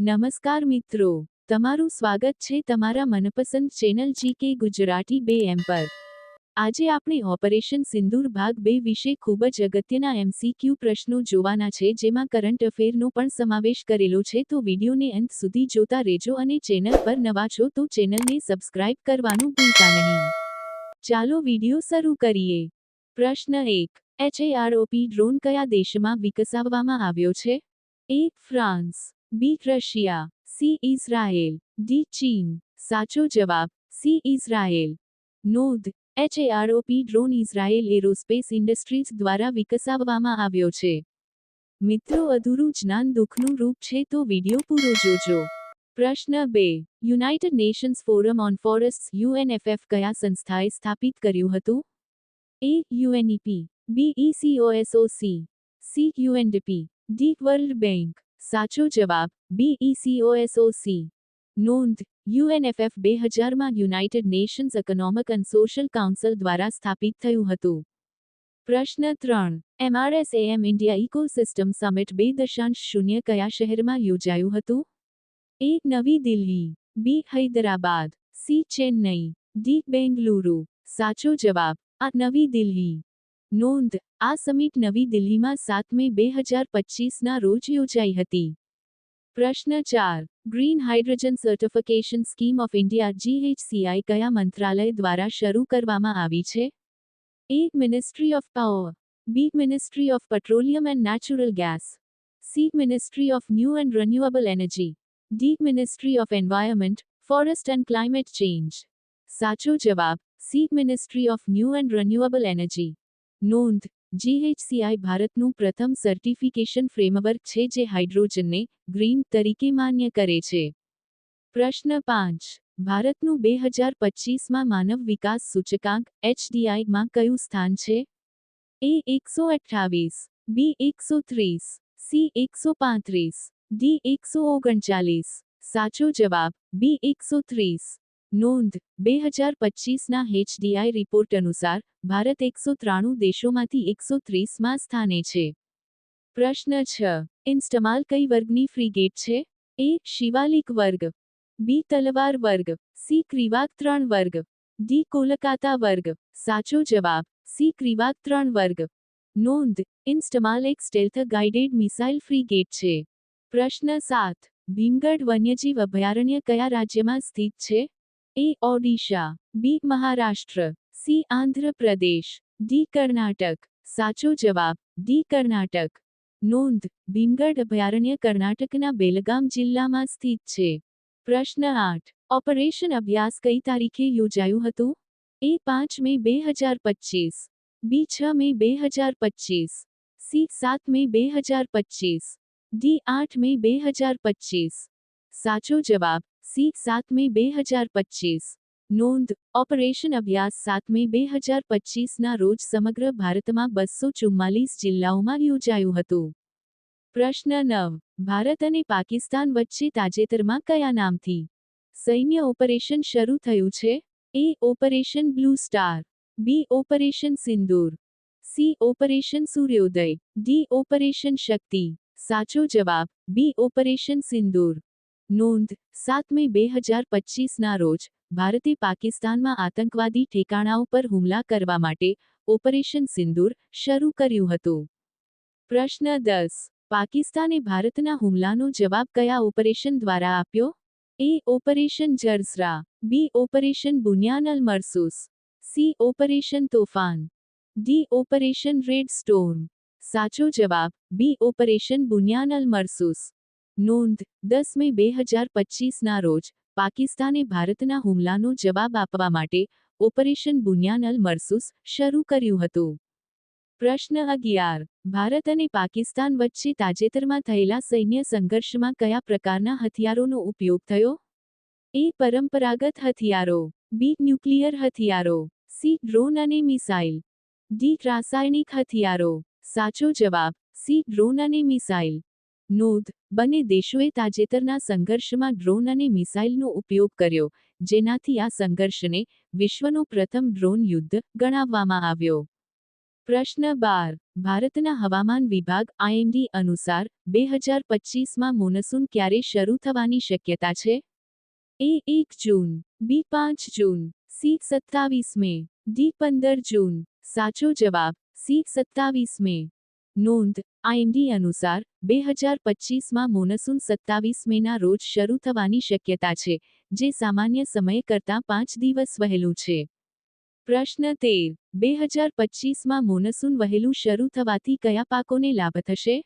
નમસ્કાર મિત્રો, તમારું સ્વાગત છે તમારા મનપસંદ ચેનલ જી કે ગુજરાતી બે એમ પર. આજે આપણે ઓપરેશન સિંદૂર ભાગ બે વિશે ખૂબ જ અગત્યના એમસીક્યુ પ્રશ્નો જોવાના છે જેમાં કરંટ અફેરનો પણ સમાવેશ કરેલો છે તો વિડીયોને અંત સુધી જોતા રહેજો અને ચેનલ પર નવા છો તો ચેનલને સબસ્ક્રાઇબ કરવાનું ભૂલતા નહીં. ચાલો વીડિયો શરૂ કરીએ. પ્રશ્ન એક એચએઆરઓપી ડ્રોન કયા દેશમાં વિકસાવવામાં આવ્યો છે? A, France. B Russia C Israel D ચીન સાચો જવાબ સી ઇઝરાયેલ નોંધ HAROP drone Israel aerospace industries દ્વારા વિકસાવવામાં આવ્યો છે। મિત્રો, અધૂરું જ્ઞાન દુઃખનું રૂપ છે, તો વીડિયો પૂરો જોજો। પ્રશ્ન બે, United Nations forum on forest UNFF કયા સંસ્થાએ સ્થાપિત કર્યું હતું? A, UNEP B ECOSOC C, UNDP D world bank સાચો જવાબ બીઈસીઓએસઓસી નોંધ યુએનએફએફ બે હજારમાં United Nations economic and social council દ્વારા સ્થાપિત થયું હતું. પ્રશ્ન ત્રણ એમઆરએસએએમ ઇન્ડિયા ઇકોસિસ્ટમ સમિટ બે દશાંશ શૂન્ય કયા શહેરમાં યોજાયું હતું? એ, નવી Delhi, B, Hyderabad, C, Chennai, D, Bengaluru. સાચો જવાબ, આ, નવી દિલ્હી. નોંધ, આ સમિટ નવી દિલ્હીમાં સાત મે બે હજાર પચીસના રોજ યોજાઈ હતી. પ્રશ્ન ચાર, green hydrogen certification scheme of India, GHCI, કયા મંત્રાલય દ્વારા શરૂ કરવામાં આવી છે? A, ministry of power, B, ministry of petroleum and natural gas, C, ministry of new and renewable energy, D, ministry of environment, forest and climate change. સાચો જવાબ, C, ministry of new and renewable energy. નોંધ GHCI ભારતનું પ્રથમ certification framework છે જે હાઇડ્રોજનને green તરીકે માન્ય કરે છે. પ્રશ્ન પાંચ, ભારતનું બે હજાર પચીસમાં માનવ વિકાસ સૂચકાંક એચડીઆઈમાં કયું સ્થાન છે? એ એકસો અઠ્ઠાવીસ, બી એકસો ત્રીસ, સી એકસો પાંત્રીસ, ડી એકસો ઓગણચાલીસ, સાચો જવાબ, બી એકસો ત્રીસ. નોંધ, બે હજાર પચીસના એચડીઆઈ રિપોર્ટ અનુસાર, ભારત એકસો ત્રાણું દેશોમાંથી એકસો ત્રીસમાં સ્થાને છે. પ્રશ્ન છ, ઇન્સ્ટમાલ કઈ વર્ગની ફ્રીગેટ છે? એ, શિવાલિક વર્ગ. બી, તલવાર વર્ગ. સી, ક્રિવાક ત્રણ વર્ગ. ડી, કોલકાતા વર્ગ. સાચો જવાબ, સી, ક્રિવાક ત્રણ વર્ગ. નોંધ, ઇન્સ્ટમાલ એક સ્ટેલ્થ ગાઇડેડ મિસાઇલ ફ્રીગેટ છે. પ્રશ્ન સાત, ભીમગઢ વન્યજીવ અભયારણ્ય કયા રાજ્યમાં સ્થિત છે? A Odisha B Maharashtra C Andhra Pradesh D Karnataka સાચો જવાબ ડી કર્ણાટક નોંધ ભીમગઢ અભયારણ્ય કર્ણાટકના બેલગામ જિલ્લામાં સ્થિત છે પ્રશ્ન આઠ ઓપરેશન અભ્યાસ કઈ તારીખે યોજાયું હતું એ પાંચ મે બે હજાર પચીસ બી છ મે બે હજાર પચીસ સી સાત મે બે હજાર પચીસ ડી આઠ મે બે હજાર પચીસ સાચો જવાબ સી સાત મે બે હજાર પચીસ નોંધ ઓપરેશન અભ્યાસ સાત મે બે હજાર પચીસના રોજ સમગ્ર ભારતમાં બસો ચુમ્માલીસ જિલ્લાઓમાં યોજાયું હતું પ્રશ્ન નવ ભારત અને પાકિસ્તાન વચ્ચે તાજેતરમાં કયા નામથી સૈન્ય ઓપરેશન શરૂ થયું છે A operation blue star B operation Sindoor C operation Suryoday D operation Shakti સાચો જવાબ બી ઓપરેશન સિંદૂર નોંધ, સાત મે બે હજાર પચીસના રોજ, ભારતે પાકિસ્તાનમાં આતંકવાદી ઠેકાણાઓ પર હુમલા કરવા માટે ઓપરેશન સિંદૂર શરૂ કર્યું હતું. પ્રશ્ન દસ, પાકિસ્તાને ભારતના હુમલાનો જવાબ કયા ઓપરેશન દ્વારા આપ્યો? A, operation જર્સરા B, operation Bunyanul Marsoos, C, operation Toofan, D, operation red storm. સાચો જવાબ, બી, ઓપરેશન બુનિયાનલ મરસૂસ. નોંધ, દસ મે બે હજાર પચીસના રોજ, પાકિસ્તાને ભારતના હુમલાનો જવાબ આપવા માટે ઓપરેશન બુનિયાન અલ મરસૂસ શરૂ કર્યું હતું. પ્રશ્ન અગિયાર, ભારત અને પાકિસ્તાન વચ્ચે તાજેતરમાં થયેલા સૈન્ય સંઘર્ષમાં કયા પ્રકારના હથિયારોનો ઉપયોગ થયો? એ પરંપરાગત હથિયારો, બી ન્યુક્લિયર હથિયારો, સી ડ્રોન અને મિસાઇલ, ડી રાસાયણિક હથિયારો, સાચો જવાબ, સી ડ્રોન અને મિસાઇલ. નોંધ, બંને દેશોએ તાજેતરના સંઘર્ષમાં ડ્રોન અને મિસાઇલનો ઉપયોગ કર્યો, જેનાથી આ સંઘર્ષને વિશ્વનો પ્રથમ ડ્રોન યુદ્ધ ગણાવવામાં આવ્યો. પ્રશ્ન બાર, ભારતના હવામાન વિભાગ આઈએમડી અનુસાર બે હજાર પચીસમાં મોનસૂન ક્યારે શરૂ થવાની શક્યતા છે? એ એક જૂન, બી પાંચ જૂન, સી સત્તાવીસ મે, ડી પંદર જૂન, સાચો જવાબ, સી સત્તાવીસ મે. નોંધ, આઈએમડી અનુસાર બે હજાર પચીસમાં મોનસૂન સત્તાવીસ મેના રોજ શરૂ થવાની શક્યતા છે, જે સામાન્ય સમય કરતાં પાંચ દિવસ વહેલું છે. પ્રશ્ન તેર બે હજાર પચીસમાં મોનસૂન વહેલું શરૂ થવાથી કયા પાકોને લાભ થશે?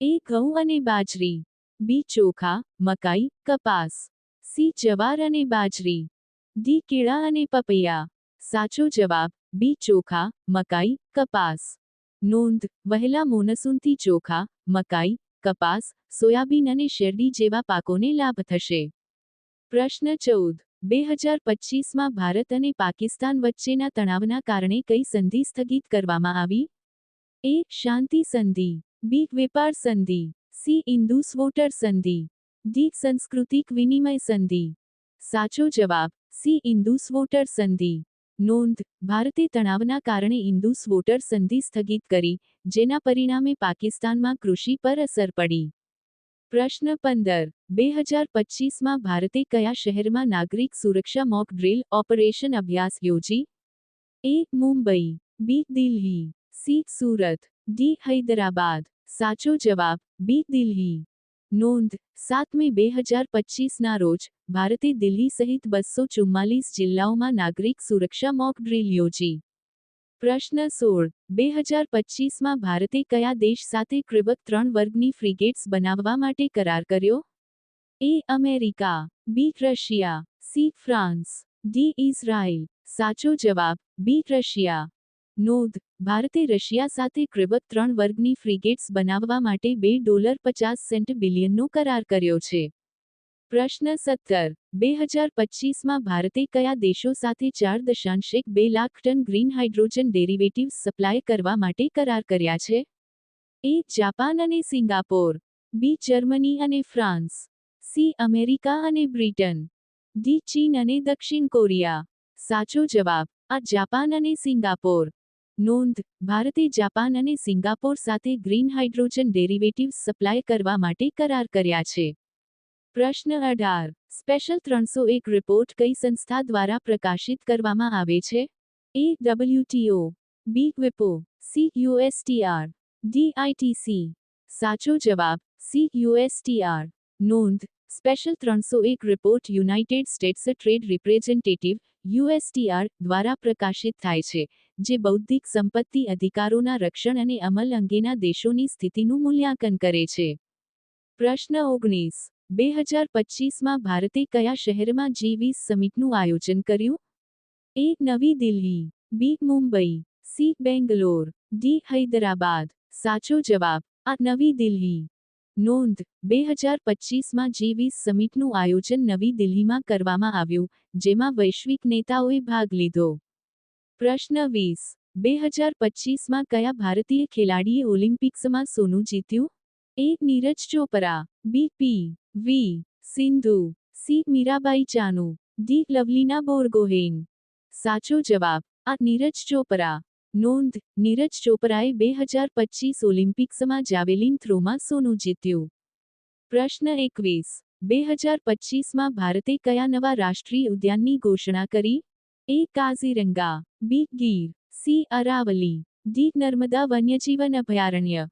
એ ઘઉં અને બાજરી, બી ચોખા, મકાઈ, કપાસ, સી જવાર અને બાજરી, ડી કેળા અને પપૈયા. સાચો જવાબ, બી ચોખા, મકાઈ, કપાસ. નોંધ, વહેલા મોનસૂનથી ચોખા, મકાઈ, કપાસ, સોયાબીન અને શેરડી જેવા પાકોને લાભ થશે. પ્રશ્ન ચૌદ. બે હજાર પચીસમાં ભારત અને પાકિસ્તાન વચ્ચેના તણાવના કારણે કઈ સંધિ સ્થગિત કરવામાં આવી? એ. શાંતિ સંધિ. બી. વેપાર સંધિ. સી. ઇન્દુસ વોટર સંધિ. ડી. સંસ્કૃતિક વિનિમય સંધિ. સાચો જવાબ. સી. ઇન્દુસ વોટર સંધિ. નોંધ, ભારતે તણાવના કારણે ઇન્દુ સ્વોટર સંધિ સ્થગિત કરી, જેના પરિણામે પાકિસ્તાનમાં કૃષિ પર અસર પડી. પ્રશ્ન પંદર, બે હજાર પચીસમાં ભારતે કયા શહેરમાં નાગરિક સુરક્ષા મોક ડ્રિલ ઓપરેશન અભ્યાસ યોજી? A, Mumbai, B, Delhi, C, Surat, D, Hyderabad. સાચો જવાબ, બી, દિલ્હી. નોંધ, સાત મે બે હજાર પચીસના રોજ, ભારતે દિલ્હી સહિત બસો ચુમ્માલીસ જિલ્લાઓમાં નાગરિક સુરક્ષા મોક ડ્રીલ યોજી. પ્રશ્ન સોળ, બે હજાર પચીસમાં ભારતે કયા દેશ સાથે ક્રિબક ત્રણ વર્ગની ફ્રિગેટ્સ બનાવવા માટે કરાર કર્યો? A America, B Russia, C France, D Israel, સાચો જવાબ, બી રશિયા. નોંધ, ભારતે રશિયા સાથે ક્રિબક ત્રણ વર્ગની ફ્રિગેટ્સ બનાવવા માટે બે ડોલર પચાસ સેન્ટ બિલિયનનો કરાર કર્યો છે. પ્રશ્ન સત્તર, બે હજાર પચીસમાં ભારતે કયા દેશો સાથે ચાર દશાંશ એક બે lakh ton green hydrogen derivatives supply કરવા માટે કરાર કર્યા છે? એ, જાપાન અને સિંગાપોર, બી, જર્મની અને ફ્રાન્સ, સી, અમેરિકા અને બ્રિટન, ડી, ચીન અને દક્ષિણ કોરિયા. સાચો જવાબ, આ જાપાન અને સિંગાપોર. નોંધ, ભારતે જાપાન અને સિંગાપોર સાથે ગ્રીન હાઇડ્રોજન ડેરિવેટિવ્સ સપ્લાય કરવા માટે કરાર કર્યા છે. પ્રશ્ન અઢાર. સ્પેશિયલ ત્રણસો એક રિપોર્ટ કઈ સંસ્થા દ્વારા પ્રકાશિત કરવામાં આવે છે? એ ડબલ્યુટીઓ બી, વિપો, સી યુએસટીઆર ડીઆઈટીસી સાચો જવાબ, સી યુએસટીઆર નોંધ, સ્પેશિયલ ત્રણસો એક report United States trade representative USTR દ્વારા પ્રકાશિત થાય છે. જે બૌદ્ધિક સંપત્તિ અધિકારોના રક્ષણ અને અમલ અંગેના દેશોની સ્થિતિનું મૂલ્યાંકન કરે છે. પ્રશ્ન ઓગણીસ. બે હજાર પચીસમાં ભારતે કયા શહેરમાં જી વીસ સમિટનું આયોજન કર્યું? એ. નવી Delhi. B. Mumbai. C. Bangalore. D. Hyderabad. સાચો જવાબ. આ નવી દિલ્હી. નોંધ. બે હજાર પચીસમાં જી વીસ સમિટનું આયોજન નવી દિલ્હીમાં કરવામાં આવ્યું, જેમાં વૈશ્વિક નેતાઓએ ભાગ લીધો. પ્રશ્ન વીસ. બે હજાર પચીસમાં કયા ભારતીય ખેલાડીએ ઓલિમ્પિક્સમાં સોનું જીત્યું? A. Neeraj Chopra. B. P. V. Sindhu. C. Mirabai Chanu. D. Lovlina Borgohain. સાચો જવાબ. આ. નીરજ ચોપરા. નોંધ. નીરજ ચોપરાએ બે હજાર પચીસ ઓલિમ્પિક્સમાં જાવેલિન થ્રોમાં સોનું જીત્યું. પ્રશ્ન એકવીસ. બે હજાર પચીસમાં ભારતે કયા નવા રાષ્ટ્રીય ઉદ્યાનની ઘોષણા કરી? A Kaziranga B Gir C Aravalli D Narmada વન્યજીવન અભયારણ્ય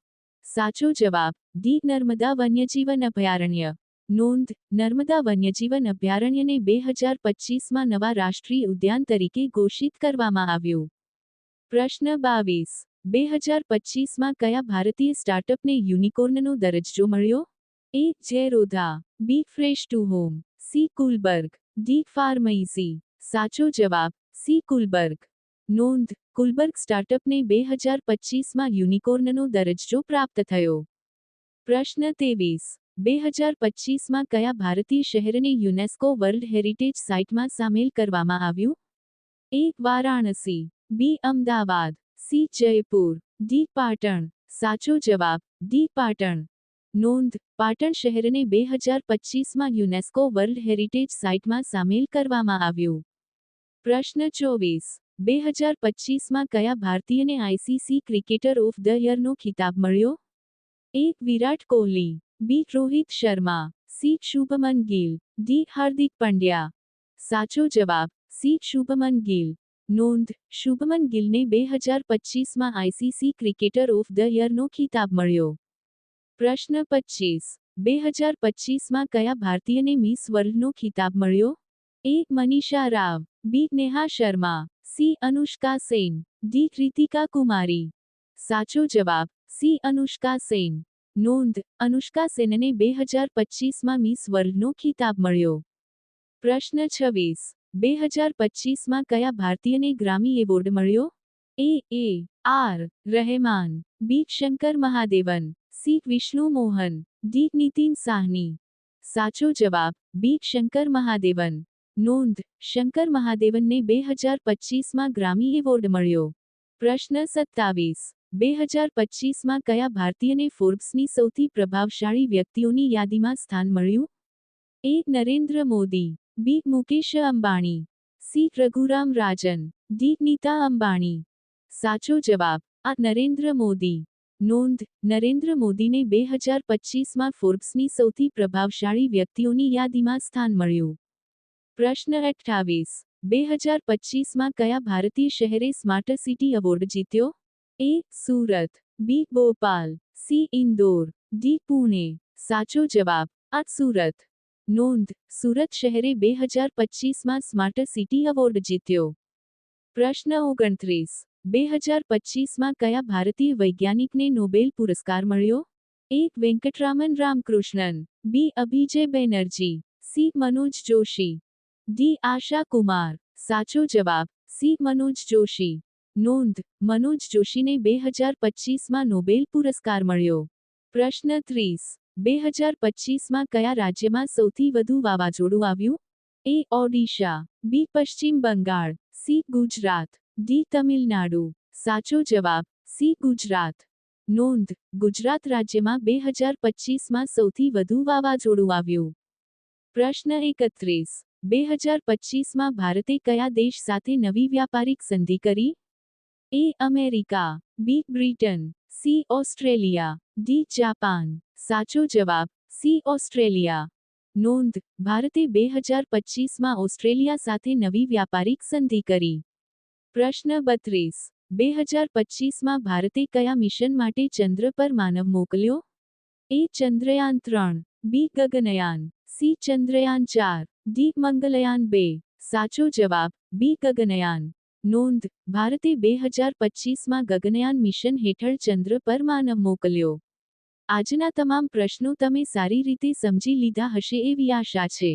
સાચો જવાબ ડી નર્મદા વન્યજીવન અભયારણ્ય નોંધ નર્મદા વન્યજીવન અભયારણ્યને બે હજાર પચીસમાં નવા રાષ્ટ્રીય ઉદ્યાન તરીકે ઘોષિત કરવામાં આવ્યું પ્રશ્ન બાવીસ બે હજાર પચીસમાં કયા ભારતીય સ્ટાર્ટઅપને યુનિકોર્નનો દરજ્જો મળ્યો A Zerodha B fresh to home C કુલબર્ગ D PharmEasy સાચો જવાબ, સી કુલબર્ગ. નોંધ, કુલબર્ગ સ્ટાર્ટઅપને બે હજાર પચીસમાં યુનિકોર્નનો દરજ્જો પ્રાપ્ત થયો. પ્રશ્ન તેવીસ બે હજાર પચીસમાં કયા ભારતીય શહેરને યુનેસ્કો વર્લ્ડ હેરિટેજ સાઇટમાં સામેલ કરવામાં આવ્યું? A, Varanasi. B, Ahmedabad. C, Jaipur. D, Patan. સાચો જવાબ, ડી, પાટણ. નોંધ, પાટણ શહેરને બે હજાર પચીસમાં યુનેસ્કો વર્લ્ડ હેરિટેજ સાઇટમાં સામેલ કરવામાં આવ્યું. પ્રશ્ન ચોવીસ. બે હજાર પચીસમાં કયા ભારતીયને આઈસીસી ક્રિકેટર ઓફ ધ યરનો ખિતાબ મળ્યો? એક Virat Kohli. B. Rohit Sharma. C. Shubman Gill. D. Hardik Pandya. સાચો જવાબ. સી. શુભમન ગિલ. નોંધ. શુભમન ગિલને બે હજાર પચીસમાં આઈસીસી ક્રિકેટર ઓફ ધ યરનો ખિતાબ મળ્યો. પ્રશ્ન પચીસ બે હજાર પચીસમાં કયા ભારતીયને મિસ વર્લ્ડનો ખિતાબ મળ્યો? A Manisha Rao, B Neha Sharma, C Anushka Sen, D Kritika Kumari. સાચો જવાબ, સી અનુષ્કા સેન. નોંધ, અનુષ્કા સેનને બે હજાર પચીસમાં મિસ વર્લ્ડનો ખિતાબ મળ્યો. પ્રશ્ન છવ્વીસ, બે હજાર પચીસમાં કયા ભારતીયને ગ્રામી એવોર્ડ મળ્યો? A A, R, Rahman, B Shankar Mahadevan, C Vishnu Mohan, D Nitin Sahni. સાચો જવાબ, બી શંકર મહાદેવન. નોંધ, શંકર મહાદેવનને બે હજાર પચીસમાં ગ્રામી એવોર્ડ મળ્યો. પ્રશ્ન સત્તાવીસ, બે હજાર પચીસમાં કયા ભારતીયને ફોર્બ્સની સૌથી પ્રભાવશાળી વ્યક્તિઓની યાદીમાં સ્થાન મળ્યું? A, Narendra Modi, B, Mukesh Ambani, C, Raghuram Rajan, D, Nita Ambani. સાચો જવાબ, આ, નરેન્દ્ર મોદી. નોંધ, નરેન્દ્ર મોદીને બે હજાર પચીસમાં ફોર્બ્સની સૌથી પ્રભાવશાળી વ્યક્તિઓની યાદીમાં સ્થાન મળ્યું. પ્રશ્ન અઠ્ઠાવીસ. બે હજાર પચીસમાં કયા ભારતીય શહેરે સ્માર્ટ સિટી એવોર્ડ જીત્યો? A, Surat, B, Bhopal, C, Indore, D, Pune. સાચો જવાબ, આ સુરત. નોંધ, સુરત શહેરે બે હજાર પચીસમાં સ્માર્ટ સિટી એવોર્ડ જીત્યો. પ્રશ્ન ઓગણત્રીસ. બે હજાર પચીસમાં કયા ભારતીય વૈજ્ઞાનિકને નોબેલ પુરસ્કાર મળ્યો? એક Venkatraman Ramakrishnan. B, Abhijay Banerjee. C, Manoj Joshi. D Asha Kumar. સાચો જવાબ, સી મનોજ જોશી. નોંધ, મનોજ જોશીને બે હજાર પચીસમાં નોબેલ પુરસ્કાર મળ્યો. પ્રશ્ન ત્રીસ, બે હજાર પચીસમાં કયા રાજ્યમાં સૌથી વધુ વાવાઝોડું આવ્યું? A, Odisha. B, Paschim Bangal. C, Gujarat. D, Tamil Nadu. સાચો જવાબ, સી, ગુજરાત. નોંધ, ગુજરાત રાજ્યમાં બે હજાર પચીસમાં સૌથી વધુ વાવાઝોડું આવ્યું. પ્રશ્ન એકત્રીસ બે હજાર પચીસમાં ભારતે કયા દેશ સાથે નવી વ્યાપારિક સંધિ કરી? A America, B Britain, C Australia, D Japan. સાચો જવાબ, સી ઓસ્ટ્રેલિયા. નોંધ, ભારતે બે હજાર પચીસમાં ઓસ્ટ્રેલિયા સાથે નવી વ્યાપારિક સંધિ કરી. પ્રશ્ન બત્રીસ, બે હજાર પચીસમાં ભારતે કયા મિશન માટે ચંદ્ર પર માનવ મોકલ્યો? એ ચંદ્રયાન ત્રણ, બી ગગનયાન. સી ચંદ્રયાન ચાર ડી મંગલયાન બે સાચો જવાબ બી ગગનયાન નોંધ ભારતે બે હજાર પચીસમાં ગગનયાન મિશન હેઠળ ચંદ્ર પર માનવ મોકલ્યો આજના તમામ પ્રશ્નો તમે સારી રીતે સમજી લીધા હશે એવી આશા છે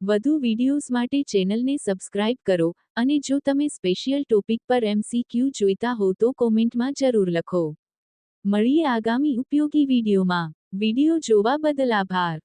વધુ વિડિયોઝ માટે ચેનલને સબસ્ક્રાઇબ કરો અને જો તમે સ્પેશિયલ ટોપિક પર એમસીક્યુ જોઈતા હો તો કોમેન્ટમાં જરૂર લખો મળીએ આગામી ઉપયોગી વિડીયોમાં વીડિયો જોવા બદલ આભાર